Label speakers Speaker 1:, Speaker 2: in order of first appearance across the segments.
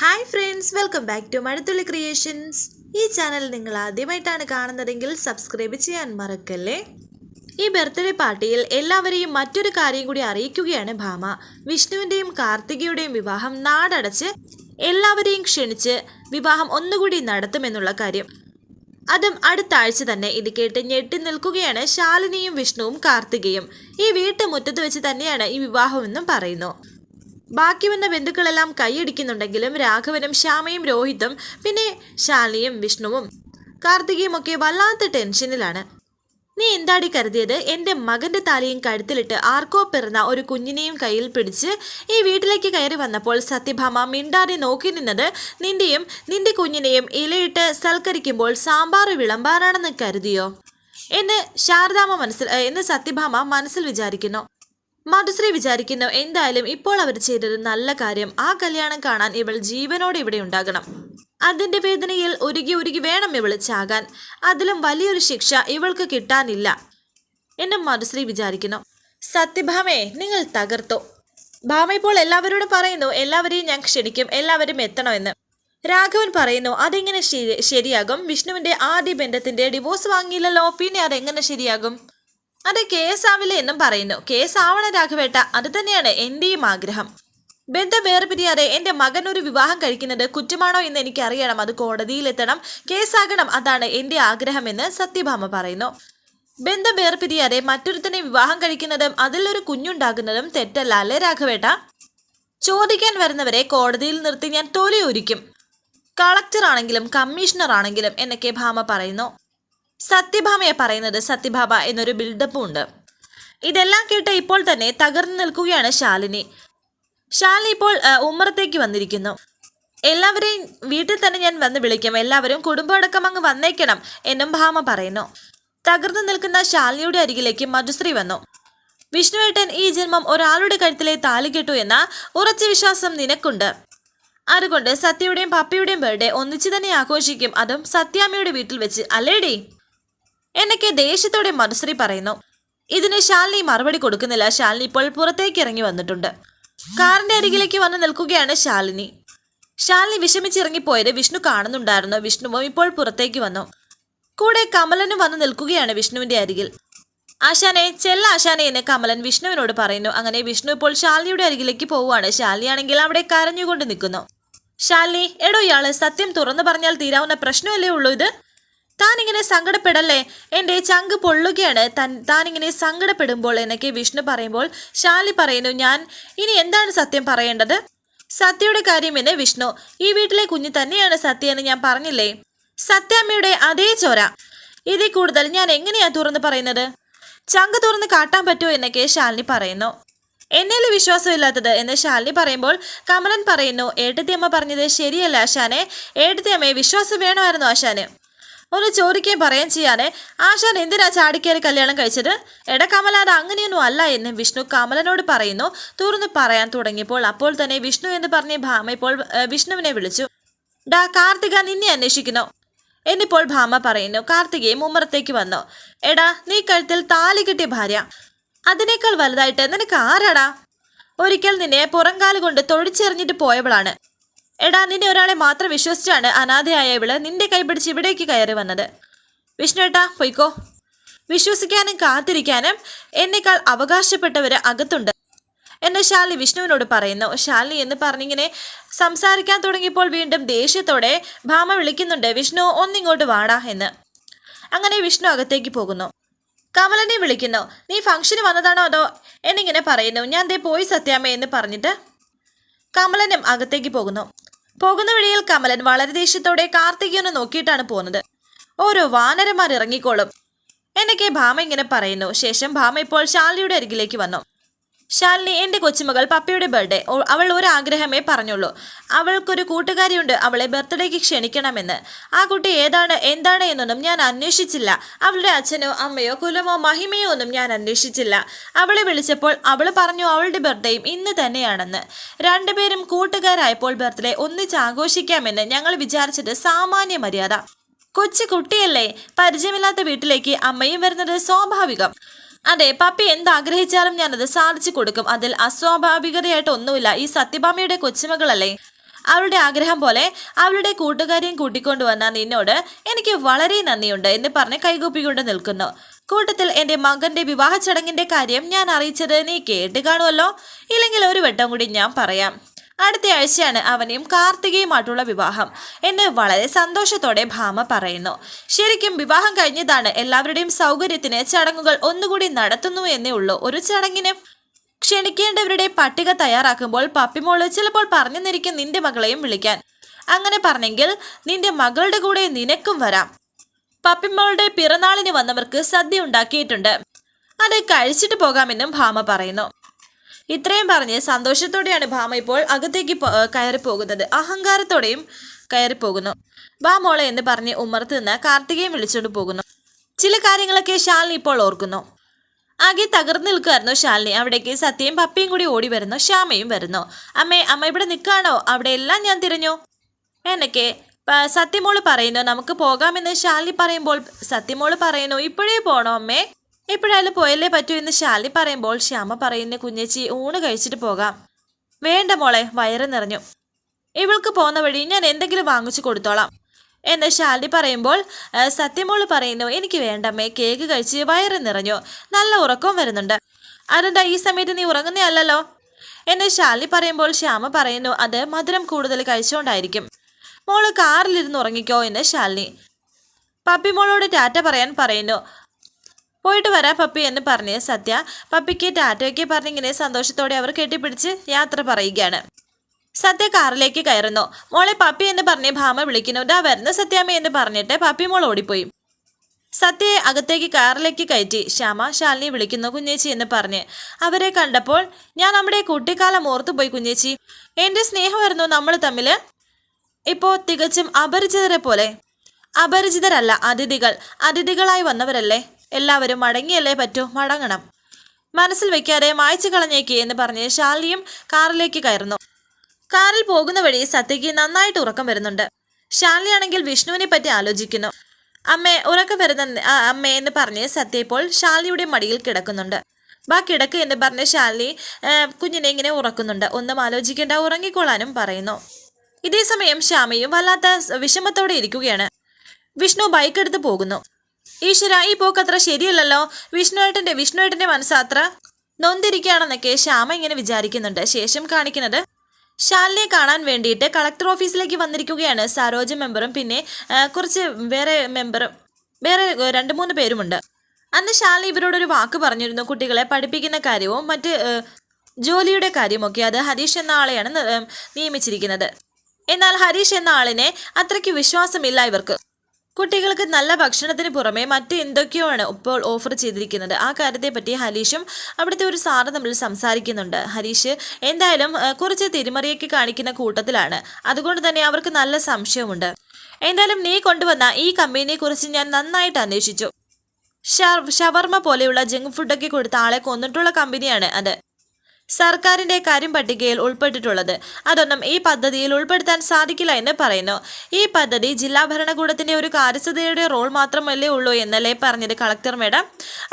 Speaker 1: Hi friends welcome back to Mazhathulli creations ഈ channel നിങ്ങൾ ആദ്യമായിട്ടാണ് കാണുന്നതെങ്കിൽ സബ്സ്ക്രൈബ് ചെയ്യാൻ മറക്കല്ലേ? ഈ ബർത്ത്ഡേ പാർട്ടിയിൽ എല്ലാവരെയും മറ്റൊരു കാര്യം കൂടി അറിയിക്കുകയാണ് ഭാമ. വിഷ്ണുവിന്റെയും കാർത്തികയുടെയും വിവാഹം നാടടച്ച് എല്ലാവരെയും ക്ഷണിച്ച് വിവാഹം ഒന്നുകൂടി നടത്തുമെന്നുള്ള കാര്യം. അതും അടുത്ത ആഴ്ച തന്നെ ഇത് കേട്ട് ഞെട്ടി നിൽക്കുകയാണ് ശാലിനിയും വിഷ്ണുവും കാർത്തികയും. ഈ വീട്ടുമുറ്റത്ത് വെച്ച് തന്നെയാണ് ഈ വിവാഹമെന്നും പറയുന്നു. ബാക്കി വന്ന ബന്ധുക്കളെല്ലാം കൈയടിക്കുന്നുണ്ടെങ്കിലും രാഘവനും ശ്യാമയും രോഹിതും പിന്നെ ശാലിയും വിഷ്ണുവും കാർത്തികയും ഒക്കെ വല്ലാത്ത ടെൻഷനിലാണ്. നീ എന്താടി കരുതിയത്? എന്റെ മകന്റെ താലിയും കഴുത്തിലിട്ട് ആർക്കോ പിറന്ന ഒരു കുഞ്ഞിനെയും കയ്യിൽ പിടിച്ച് ഈ വീട്ടിലേക്ക് കയറി വന്നപ്പോൾ സത്യഭാമ മിണ്ടാതെ നോക്കി നിന്നത് നിന്റെയും നിന്റെ കുഞ്ഞിനെയും ഇലയിട്ട് സൽക്കരിക്കുമ്പോൾ സാമ്പാർ വിളമ്പാറാണെന്ന് കരുതിയോ? എന്ന് ശാരദാമ മനസ്സിൽ എന്ന് സത്യഭാമ മനസ്സിൽ വിചാരിക്കുന്നു. മധുശ്രീ വിചാരിക്കുന്നു എന്തായാലും ഇപ്പോൾ അവർ ചെയ്തത് നല്ല കാര്യം. ആ കല്യാണം കാണാൻ ഇവൾ ജീവനോടെ ഇവിടെ ഉണ്ടാകണം. അതിന്റെ വേദനയിൽ ഒരുകി ഒരുകി വേണം ഇവൾ ചാകാൻ. അതിലും വലിയൊരു ശിക്ഷ ഇവൾക്ക് കിട്ടാനില്ല. എന്നും മധുശ്രീ വിചാരിക്കുന്നു. സത്യഭാമേ നിങ്ങൾ തകർത്തു. ഭാമ ഇപ്പോൾ എല്ലാവരോടും പറയുന്നു എല്ലാവരെയും ഞാൻ ക്ഷണിക്കും എല്ലാവരും എത്തണമെന്ന്. രാഘവൻ പറയുന്നു അതെങ്ങനെ ശരി ശരിയാകും? വിഷ്ണുവിന്റെ ആദ്യ ബന്ധത്തിന്റെ ഡിവോഴ്സ് വാങ്ങിയില്ലല്ലോ പിന്നെ അതെങ്ങനെ ശരിയാകും? അത് കേസാവില്ല എന്നും പറയുന്നു. കേസാവണം രാഘവേട്ട അത് തന്നെയാണ് എന്റെയും ആഗ്രഹം. ബന്ധം വേർപിരിയാതെ എന്റെ മകൻ ഒരു വിവാഹം കഴിക്കുന്നത് കുറ്റമാണോ എന്ന് എനിക്ക് അറിയണം അത് കോടതിയിലെത്തണം കേസാകണം അതാണ് എന്റെ ആഗ്രഹമെന്ന് സത്യഭാമ പറയുന്നു. ബന്ധം വേർപിരിയാതെ മറ്റൊരുത്തനെ വിവാഹം കഴിക്കുന്നതും അതിലൊരു കുഞ്ഞുണ്ടാകുന്നതും തെറ്റല്ല അല്ലേ രാഘവേട്ട? ചോദിക്കാൻ വരുന്നവരെ കോടതിയിൽ നിർത്തി ഞാൻ തൊലി ഒരുക്കും കളക്ടർ ആണെങ്കിലും കമ്മീഷണർ ആണെങ്കിലും എന്നൊക്കെ ഭാമ പറയുന്നു. സത്യഭാമയെ പറയുന്നത് സത്യഭാമ എന്നൊരു ബിൽഡപ്പും ഉണ്ട്. ഇതെല്ലാം കേട്ട് ഇപ്പോൾ തന്നെ തകർന്നു നിൽക്കുകയാണ് ശാലിനി. ശാലിനി ഇപ്പോൾ ഉമ്മറത്തേക്ക് വന്നിരിക്കുന്നു. എല്ലാവരെയും വീട്ടിൽ തന്നെ ഞാൻ വന്ന് വിളിക്കും. എല്ലാവരും കുടുംബമടക്കം അങ്ങ് വന്നേക്കണം എന്നും ഭാമ പറയുന്നു. തകർന്നു നിൽക്കുന്ന ശാലിനിയുടെ അരികിലേക്ക് മധുശ്രീ വന്നു. വിഷ്ണുവേട്ടൻ ഈ ജന്മം ഒരാളുടെ കഴുത്തിലെ താലി കെട്ടു എന്ന ഉറച്ച വിശ്വാസം നിനക്കുണ്ട്. അതുകൊണ്ട് സത്യയുടെയും പപ്പയുടെയും ബർത്ത്ഡേ ഒന്നിച്ചു തന്നെ ആഘോഷിക്കും. അതും സത്യാമ്മയുടെ വീട്ടിൽ വെച്ച്. അല്ലേടി? എന്നൊക്കെ ദേഷ്യത്തോടെ മനുശ്രീ പറയുന്നു. ഇതിന് ശാലിനി മറുപടി കൊടുക്കുന്നില്ല. ശാലിനി ഇപ്പോൾ പുറത്തേക്ക് ഇറങ്ങി വന്നിട്ടുണ്ട്. കാറിന്റെ അരികിലേക്ക് വന്ന് നിൽക്കുകയാണ് ശാലിനി. ശാലിനി വിഷമിച്ചിറങ്ങിപ്പോയത് വിഷ്ണു കാണുന്നുണ്ടായിരുന്നു. വിഷ്ണുവും ഇപ്പോൾ പുറത്തേക്ക് വന്നു. കൂടെ കമലനും വന്ന് നിൽക്കുകയാണ് വിഷ്ണുവിന്റെ അരികിൽ. ആശാനെ ചെല്ല ആശാനെ എന്ന് കമലൻ വിഷ്ണുവിനോട് പറയുന്നു. അങ്ങനെ വിഷ്ണു ഇപ്പോൾ ശാലിനിയുടെ അരികിലേക്ക് പോവുകയാണ്. ശാലിനിയാണെങ്കിൽ അവിടെ കരഞ്ഞുകൊണ്ട് നിൽക്കുന്നു. ശാലിനി എടോ ഇയാൾ സത്യം തുറന്നു പറഞ്ഞാൽ തീരാവുന്ന പ്രശ്നമല്ലേ ഉള്ളൂ ഇത്? താനിങ്ങനെ സങ്കടപ്പെടല്ലേ? എന്റെ ചങ്ക് പൊള്ളുകയാണ്. തൻ താനിങ്ങനെ സങ്കടപ്പെടുമ്പോൾ എന്നൊക്കെ വിഷ്ണു പറയുമ്പോൾ ശാലി പറയുന്നു ഞാൻ ഇനി എന്താണ് സത്യം പറയേണ്ടത്? സത്യയുടെ കാര്യം എന്നെ വിഷ്ണു ഈ വീട്ടിലെ കുഞ്ഞ് തന്നെയാണ് സത്യ എന്ന് ഞാൻ പറഞ്ഞില്ലേ? സത്യാമ്മയുടെ അതേ ചോര. ഇതിൽ കൂടുതൽ ഞാൻ എങ്ങനെയാ തുറന്ന് പറയുന്നത്? ചങ്ക് തുറന്ന് കാട്ടാൻ പറ്റുമോ എന്നൊക്കെ ശാലിനി പറയുന്നു. എന്നേൽ വിശ്വാസമില്ലാത്തത് എന്ന് ശാലിനി പറയുമ്പോൾ കമലൻ പറയുന്നു ഏട്ടത്തിയമ്മ പറഞ്ഞത് ശരിയല്ല ആശാനെ. ഏട്ടത്തിയമ്മയെ വിശ്വാസം വേണമായിരുന്നു ആശാന്. ഒന്ന് ചോദിക്കുകയും പറയുകയും ചെയ്യാനേ ആശാൻ എന്തിനാ ചാടിക്കേറി കല്യാണം കഴിച്ചത്? എട കമല അത് അങ്ങനെയൊന്നും അല്ല എന്ന് വിഷ്ണു കമലനോട് പറയുന്നു. തുറന്ന് പറയാൻ തുടങ്ങിയപ്പോൾ അപ്പോൾ തന്നെ വിഷ്ണു എന്ന് പറഞ്ഞ ഭാമ ഇപ്പോൾ വിഷ്ണുവിനെ വിളിച്ചു. ഡാ കാർത്തിക നിന്നെ അന്വേഷിക്കുന്നു. എന്നിപ്പോൾ ഭാമ പറയുന്നു കാർത്തികയും ഉമ്മറത്തേക്ക് വന്നു. എടാ നീ കഴുത്തിൽ താലി കിട്ടിയ ഭാര്യ. അതിനേക്കാൾ വലുതായിട്ട് നിനക്ക് ആരാടാ? ഒരിക്കൽ നിന്നെ പുറംകാൽ കൊണ്ട് തൊഴിച്ചെറിഞ്ഞിട്ട് പോയവളാണ്. എടാ നിന്നെ ഒരാളെ മാത്രം വിശ്വസിച്ചാണ് അനാഥയായ ഇവൾ നിന്റെ കൈപിടിച്ച് ഇവിടേക്ക് കയറി വന്നത്. വിഷ്ണുവേട്ടാ പൊയ്ക്കോ. വിശ്വസിക്കാനും കാത്തിരിക്കാനും എന്നേക്കാൾ അവകാശപ്പെട്ടവര് അകത്തുണ്ട്. എന്ന് ശാലി വിഷ്ണുവിനോട് പറയുന്നു. ശാലി എന്ന് പറഞ്ഞിങ്ങനെ സംസാരിക്കാൻ തുടങ്ങിയപ്പോൾ വീണ്ടും ദേഷ്യത്തോടെ ഭാമ വിളിക്കുന്നുണ്ട്. വിഷ്ണു ഒന്നിങ്ങോട്ട് വാടാ എന്ന്. അങ്ങനെ വിഷ്ണു അകത്തേക്ക് പോകുന്നു. കമലനെ വിളിക്കുന്നു. നീ ഫംഗ്ഷന് വന്നതാണോ അതോ? എന്നിങ്ങനെ പറയുന്നു. ഞാൻ ദേ പോയി സത്യാമ്മ എന്ന് പറഞ്ഞിട്ട് കമലനും അകത്തേക്ക് പോകുന്നു. പോകുന്ന വഴിയിൽ കമലൻ വളരെ ദേഷ്യത്തോടെ കാർത്തികനെ നോക്കിയിട്ടാണ് പോകുന്നത്. ഓരോ വാനരന്മാർ ഇറങ്ങിക്കോളും. എന്നൊക്കെ ഭാമ ഇങ്ങനെ പറയുന്നു. ശേഷം ഭാമ ഇപ്പോൾ ശാലിയുടെ അരികിലേക്ക് വന്നു. ശാലിനി എന്റെ കൊച്ചുമകൾ പപ്പയുടെ ബർത്ത്ഡേ. അവൾ ഒരു ആഗ്രഹമേ പറഞ്ഞുള്ളൂ. അവൾക്കൊരു കൂട്ടുകാരിയുണ്ട്. അവളെ ബർത്ത്ഡേക്ക് ക്ഷണിക്കണമെന്ന്. ആ കുട്ടി ഏതാണ് എന്താണ് എന്നൊന്നും ഞാൻ അന്വേഷിച്ചില്ല. അവളുടെ അച്ഛനോ അമ്മയോ കുലമോ മഹിമയോ ഒന്നും ഞാൻ അന്വേഷിച്ചില്ല. അവളെ വിളിച്ചപ്പോൾ അവൾ പറഞ്ഞു അവളുടെ ബർത്ത്ഡേയും ഇന്ന് തന്നെയാണെന്ന്. രണ്ടുപേരും കൂട്ടുകാരായപ്പോൾ ബർത്ത്ഡേ ഒന്നിച്ച് ആഘോഷിക്കാമെന്ന് ഞങ്ങൾ വിചാരിച്ചത് സാമാന്യ മര്യാദ. കൊച്ചു കുട്ടിയല്ലേ? പരിചയമില്ലാത്ത വീട്ടിലേക്ക് അമ്മയും വരുന്നത് സ്വാഭാവികം. അതെ പപ്പി എന്താഗ്രഹിച്ചാലും ഞാനത് സാധിച്ചു കൊടുക്കും. അതിൽ അസ്വാഭാവികതയായിട്ട് ഒന്നുമില്ല ഈ സത്യഭാമയുടെ കൊച്ചുമകളല്ലേ? അവളുടെ ആഗ്രഹം പോലെ അവളുടെ കൂട്ടുകാരെയും കൂട്ടിക്കൊണ്ടുവന്ന നിന്നോട് എനിക്ക് വളരെ നന്ദിയുണ്ട് എന്ന് പറഞ്ഞ് കൈകൂപ്പിക്കൊണ്ട് നിൽക്കുന്നു. കൂട്ടത്തിൽ എന്റെ മകന്റെ വിവാഹ ചടങ്ങിന്റെ കാര്യം ഞാൻ അറിയിച്ചത് നീ കേട്ട് കാണുമല്ലോ? ഇല്ലെങ്കിൽ ഒരു വട്ടം കൂടി ഞാൻ പറയാം. അടുത്ത ആഴ്ചയാണ് അവനെയും കാർത്തികയുമായിട്ടുള്ള വിവാഹം എന്ന് വളരെ സന്തോഷത്തോടെ ഭാമ പറയുന്നു. ശരിക്കും വിവാഹം കഴിഞ്ഞതാണ് എല്ലാവരുടെയും സൗകര്യത്തിന് ചടങ്ങുകൾ ഒന്നുകൂടി നടത്തുന്നു എന്നേ ഉള്ളൂ. ഒരു ചടങ്ങിന് ക്ഷണിക്കേണ്ടവരുടെ പട്ടിക തയ്യാറാക്കുമ്പോൾ പപ്പിമോൾ ചിലപ്പോൾ പറഞ്ഞു നിന്നിരിക്കും നിന്റെ മകളെയും വിളിക്കാൻ. അങ്ങനെ പറഞ്ഞെങ്കിൽ നിന്റെ മകളുടെ കൂടെ നിനക്കും വരാം. പപ്പിമോളുടെ പിറന്നാളിന് വന്നവർക്ക് സദ്യ ഉണ്ടാക്കിയിട്ടുണ്ട്. അത് കഴിച്ചിട്ട് പോകാമെന്നും ഭാമ പറയുന്നു. ഇത്രയും പറഞ്ഞ് സന്തോഷത്തോടെയാണ് ഭാമ ഇപ്പോൾ അകത്തേക്ക് പോ- കയറി പോകുന്നത്. അഹങ്കാരത്തോടെയും കയറി പോകുന്നു. വാ മോളെ എന്ന് പറഞ്ഞ് ഉമ്മർത്ത് നിന്ന് കാർത്തികയും വിളിച്ചുകൊണ്ട് പോകുന്നു. ചില കാര്യങ്ങളൊക്കെ ശാലിനി ഇപ്പോൾ ഓർക്കുന്നു. ആകെ തകർന്നു നിൽക്കുമായിരുന്നു ശാലിനി. അവിടേക്ക് സത്യയും പപ്പയും കൂടി ഓടി വരുന്നു. ശ്യാമയും വരുന്നു. അമ്മേ അമ്മ ഇവിടെ നിൽക്കാണോ അവിടെ എല്ലാം ഞാൻ തിരഞ്ഞു. എന്നൊക്കെ സത്യമോൾ പറയുന്നു. നമുക്ക് പോകാമെന്ന് ശാലിനി പറയുമ്പോൾ സത്യമോൾ പറയുന്നു ഇപ്പോഴേ പോണോ അമ്മേ? എപ്പോഴായാലും പോയല്ലേ പറ്റൂ എന്ന് ശാലി പറയുമ്പോൾ ശ്യാമ പറയുന്ന കുഞ്ഞേച്ചി ഊണ് കഴിച്ചിട്ട് പോകാം. വേണ്ട മോളെ വയറ് നിറഞ്ഞു. ഇവൾക്ക് പോകുന്ന വഴി ഞാൻ എന്തെങ്കിലും വാങ്ങിച്ചു കൊടുത്തോളാം എന്ന് ശാലി പറയുമ്പോൾ സത്യമോൾ പറയുന്നു എനിക്ക് വേണ്ടമ്മേ കേക്ക് കഴിച്ച് വയറ് നിറഞ്ഞു. നല്ല ഉറക്കവും വരുന്നുണ്ട്. അതെന്താ ഈ സമയത്ത് നീ ഉറങ്ങുന്നയല്ലോ എന്ന് ശാലി പറയുമ്പോൾ ശ്യാമ പറയുന്നു അത് മധുരം കൂടുതൽ കഴിച്ചുകൊണ്ടായിരിക്കും മോൾ കാറിലിരുന്ന് ഉറങ്ങിക്കോ എന്ന് ശാലിനി. പപ്പി മോളോട് ടാറ്റ പറയാൻ പറയുന്നു പോയിട്ട് വരാം പപ്പി എന്ന് പറഞ്ഞ് സത്യ പപ്പിക്ക് ടാറ്റയൊക്കെ പറഞ്ഞിങ്ങനെ സന്തോഷത്തോടെ അവർ കെട്ടിപ്പിടിച്ച് യാത്ര പറയുകയാണ്. സത്യ കാറിലേക്ക് കയറുന്നു. മോളെ പപ്പി എന്ന് പറഞ്ഞ് ഭാമ വിളിക്കുന്നു. ദാ വരുന്ന സത്യാമ്മ എന്ന് പറഞ്ഞിട്ട് പപ്പി മോൾ ഓടിപ്പോയി. സത്യയെ അകത്തേക്ക് കാറിലേക്ക് കയറ്റി. ശ്യാമ ശാലിനി വിളിക്കുന്നു കുഞ്ഞേച്ചി എന്ന് പറഞ്ഞ്. അവരെ കണ്ടപ്പോൾ ഞാൻ നമ്മുടെ കുട്ടിക്കാലം ഓർത്തുപോയി കുഞ്ഞേച്ചി. എന്റെ സ്നേഹമായിരുന്നു നമ്മൾ തമ്മിൽ. ഇപ്പോ തികച്ചും അപരിചിതരെ പോലെ. അപരിചിതരല്ല അതിഥികൾ. അതിഥികളായി വന്നവരല്ലേ? എല്ലാവരും മടങ്ങിയല്ലേ പറ്റൂ? മടങ്ങണം. മനസ്സിൽ വെക്കാതെ മായ്ച്ചു കളഞ്ഞേക്ക് എന്ന് പറഞ്ഞ് ഷാലിയും കാറിലേക്ക് കയറുന്നു. കാറിൽ പോകുന്ന വഴി സത്യയ്ക്ക് നന്നായിട്ട് ഉറക്കം വരുന്നുണ്ട്. ശാലിയാണെങ്കിൽ വിഷ്ണുവിനെ പറ്റി ആലോചിക്കുന്നു. അമ്മേ ഉറക്കം വരുന്ന അമ്മ എന്ന് പറഞ്ഞ് സത്യ ഇപ്പോൾ ഷാലിയുടെ മടിയിൽ കിടക്കുന്നുണ്ട്. ബാ കിടക്ക് എന്ന് പറഞ്ഞ് ശാലിനി കുഞ്ഞിനെ ഇങ്ങനെ ഉറക്കുന്നുണ്ട്. ഒന്നും ആലോചിക്കേണ്ട ഉറങ്ങിക്കൊള്ളാനും പറയുന്നു. ഇതേസമയം ശ്യാമയും വല്ലാത്ത വിഷമത്തോടെ ഇരിക്കുകയാണ്. വിഷ്ണു ബൈക്ക് എടുത്ത് പോകുന്നു. ഈശ്വര ഈ പോക്ക് അത്ര ശരിയല്ലല്ലോ. വിഷ്ണുവേട്ടന്റെ വിഷ്ണുവേട്ടന്റെ മനസ്സ് നൊന്തിരിക്കുകയാണെന്നൊക്കെ ശ്യാമ ഇങ്ങനെ വിചാരിക്കുന്നുണ്ട്. ശേഷം കാണിക്കുന്നത് ശാലിനെ കാണാൻ വേണ്ടിയിട്ട് കളക്ടർ ഓഫീസിലേക്ക് വന്നിരിക്കുകയാണ് സരോജ മെമ്പറും. പിന്നെ കുറച്ച് വേറെ മെമ്പറും വേറെ രണ്ട് മൂന്ന് പേരുമുണ്ട്. അന്ന് ശാലിനി ഇവരോടൊരു വാക്ക് പറഞ്ഞിരുന്നു. കുട്ടികളെ പഠിപ്പിക്കുന്ന കാര്യവും മറ്റ് ജോലിയുടെ കാര്യമൊക്കെ അത് ഹരീഷ് എന്ന ആളെയാണ് നിയമിച്ചിരിക്കുന്നത്. എന്നാൽ ഹരീഷ് എന്ന ആളിനെ അത്രയ്ക്ക് വിശ്വാസമില്ല ഇവർക്ക്. കുട്ടികൾക്ക് നല്ല ഭക്ഷണത്തിന് പുറമെ മറ്റ് എന്തൊക്കെയാണ് ഇപ്പോൾ ഓഫർ ചെയ്തിരിക്കുന്നത്? ആ കാര്യത്തെപ്പറ്റി ഹരീഷും അവിടുത്തെ ഒരു സാറ് തമ്മിൽ സംസാരിക്കുന്നുണ്ട്. ഹരീഷ് എന്തായാലും കുറച്ച് തിരിമറിയൊക്കെ കാണിക്കുന്ന കൂട്ടത്തിലാണ്. അതുകൊണ്ട് തന്നെ അവർക്ക് നല്ല സംശയമുണ്ട്. എന്തായാലും നീ കൊണ്ടുവന്ന ഈ കമ്പനിയെ കുറിച്ച് ഞാൻ നന്നായിട്ട് അന്വേഷിച്ചു. ഷവർമ്മ ഷവർമ പോലെയുള്ള ജങ്ക് ഫുഡൊക്കെ കൊടുത്ത ആളെ കൊന്നിട്ടുള്ള കമ്പനിയാണ് അത്. സർക്കാരിന്റെ കാര്യം പട്ടികയിൽ ഉൾപ്പെട്ടിട്ടുള്ളത്. അതൊന്നും ഈ പദ്ധതിയിൽ ഉൾപ്പെടുത്താൻ സാധിക്കില്ല എന്ന് പറയുന്നു. ഈ പദ്ധതി ജില്ലാ ഭരണകൂടത്തിന്റെ ഒരു കാര്യസ്ഥതയുടെ റോൾ മാത്രമല്ലേ ഉള്ളൂ എന്നല്ലേ പറഞ്ഞത് കളക്ടർ മേഡം.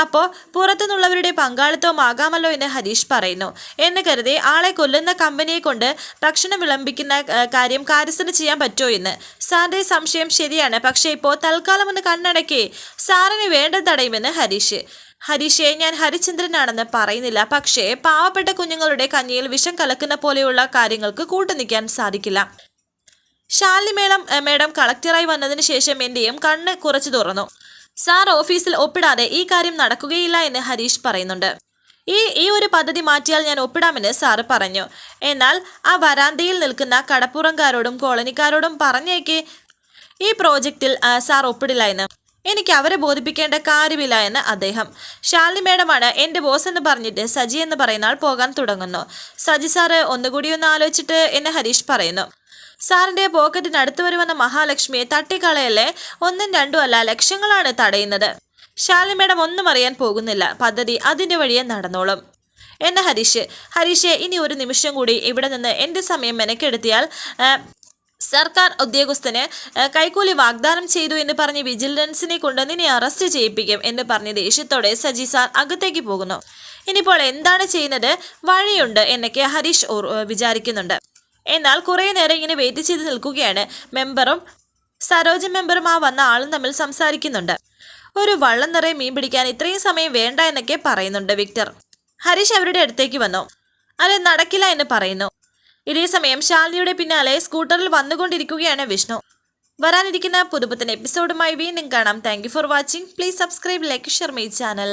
Speaker 1: അപ്പോ പുറത്തുനിന്നുള്ളവരുടെ പങ്കാളിത്തവും ആകാമല്ലോ എന്ന് ഹരീഷ് പറയുന്നു. എന്ന് കരുതി ആളെ കൊല്ലുന്ന കമ്പനിയെ കൊണ്ട് ഭക്ഷണം വിളമ്പിക്കുന്ന കാര്യം കാര്യസ്ഥന് ചെയ്യാൻ പറ്റുമോ എന്ന്. സാറിന്റെ സംശയം ശരിയാണ്. പക്ഷേ ഇപ്പോൾ തൽക്കാലം ഒന്ന് കണ്ണടക്കി. സാറിന് വേണ്ടത് തടയുമെന്ന് ഹരീഷ്. ഹരീഷെ ഞാൻ ഹരിചന്ദ്രനാണെന്ന് പറയുന്നില്ല. പക്ഷേ പാവപ്പെട്ട കുഞ്ഞുങ്ങളുടെ കഞ്ഞിയിൽ വിഷം കലക്കുന്ന പോലെയുള്ള കാര്യങ്ങൾക്ക് കൂട്ടുനിൽക്കാൻ സാധിക്കില്ല. ശാലിനി മേഡം കളക്ടറായി വന്നതിന് ശേഷം എന്റെയും കണ്ണ് കുറച്ചു തുറന്നു. സാർ ഓഫീസിൽ ഒപ്പിടാതെ ഈ കാര്യം നടക്കുകയില്ല എന്ന് ഹരീഷ് പറയുന്നുണ്ട്. ഈ ഈ ഒരു പദ്ധതി മാറ്റിയാൽ ഞാൻ ഒപ്പിടാമെന്ന് സാറ് പറഞ്ഞു. എന്നാൽ ആ വരാന്തയിൽ നിൽക്കുന്ന കടപ്പുറംകാരോടും കോളനിക്കാരോടും പറഞ്ഞേക്ക് ഈ പ്രോജക്റ്റിൽ സാർ ഒപ്പിടില്ല എന്ന്. എനിക്ക് അവരെ ബോധിപ്പിക്കേണ്ട കാര്യമില്ല എന്ന് അദ്ദേഹം. ശാലിനി മേഡമാണ് എന്റെ ബോസ് എന്ന് പറഞ്ഞിട്ട് സജി എന്ന് പറയുന്ന ആൾ പോകാൻ തുടങ്ങുന്നു. സജി സാറ് ഒന്നുകൂടി ഒന്ന് ആലോചിച്ചിട്ട് എന്നെ ഹരീഷ് പറയുന്നു. സാറിന്റെ പോക്കറ്റിനടുത്ത് വരുമെന്ന മഹാലക്ഷ്മിയെ തട്ടിക്കളയല്ലേ? ഒന്നും രണ്ടും അല്ല ലക്ഷങ്ങളാണ് തടയുന്നത്. ശാലിനി മേഡം ഒന്നും അറിയാൻ പോകുന്നില്ല. പദ്ധതി അതിന്റെ വഴിയെ നടന്നോളും. എന്ന ഹരീഷ് ഹരീഷെ ഇനി ഒരു നിമിഷം കൂടി ഇവിടെ നിന്ന് എന്റെ സമയം മെനക്കെടുത്തിയാൽ സർക്കാർ ഉദ്യോഗസ്ഥന് കൈക്കൂലി വാഗ്ദാനം ചെയ്തു എന്ന് പറഞ്ഞ് വിജിലൻസിനെ കൊണ്ട് നിന്നെ അറസ്റ്റ് ചെയ്യിപ്പിക്കും എന്ന് പറഞ്ഞ് ദേഷ്യത്തോടെ സജി സാർ അകത്തേക്ക് പോകുന്നു. ഇനിയിപ്പോൾ എന്താണ് ചെയ്യുന്നത്? വഴിയുണ്ട് എന്നൊക്കെ ഹരീഷ് വിചാരിക്കുന്നുണ്ട്. എന്നാൽ കുറേ നേരം ഇങ്ങനെ വെയിറ്റ് ചെയ്ത് നിൽക്കുകയാണ്. മെമ്പറും സരോജ മെമ്പറും ആ വന്ന ആളും തമ്മിൽ സംസാരിക്കുന്നുണ്ട്. ഒരു വള്ളം നിറയെ മീൻ പിടിക്കാൻ ഇത്രയും സമയം വേണ്ട എന്നൊക്കെ പറയുന്നുണ്ട് വിക്ടർ. ഹരീഷ് അവരുടെ അടുത്തേക്ക് വന്നു. അല്ലെ നടക്കില്ല എന്ന് പറയുന്നു. ഇതേ സമയം ശാലിനിയുടെ പിന്നാലെ സ്കൂട്ടറിൽ വന്നുകൊണ്ടിരിക്കുകയാണ് വിഷ്ണു. വരാനിരിക്കുന്ന പുതുപുത്തൻ എപ്പിസോഡുമായി വീണ്ടും കാണാം. Thank for watching please subscribe like share my channel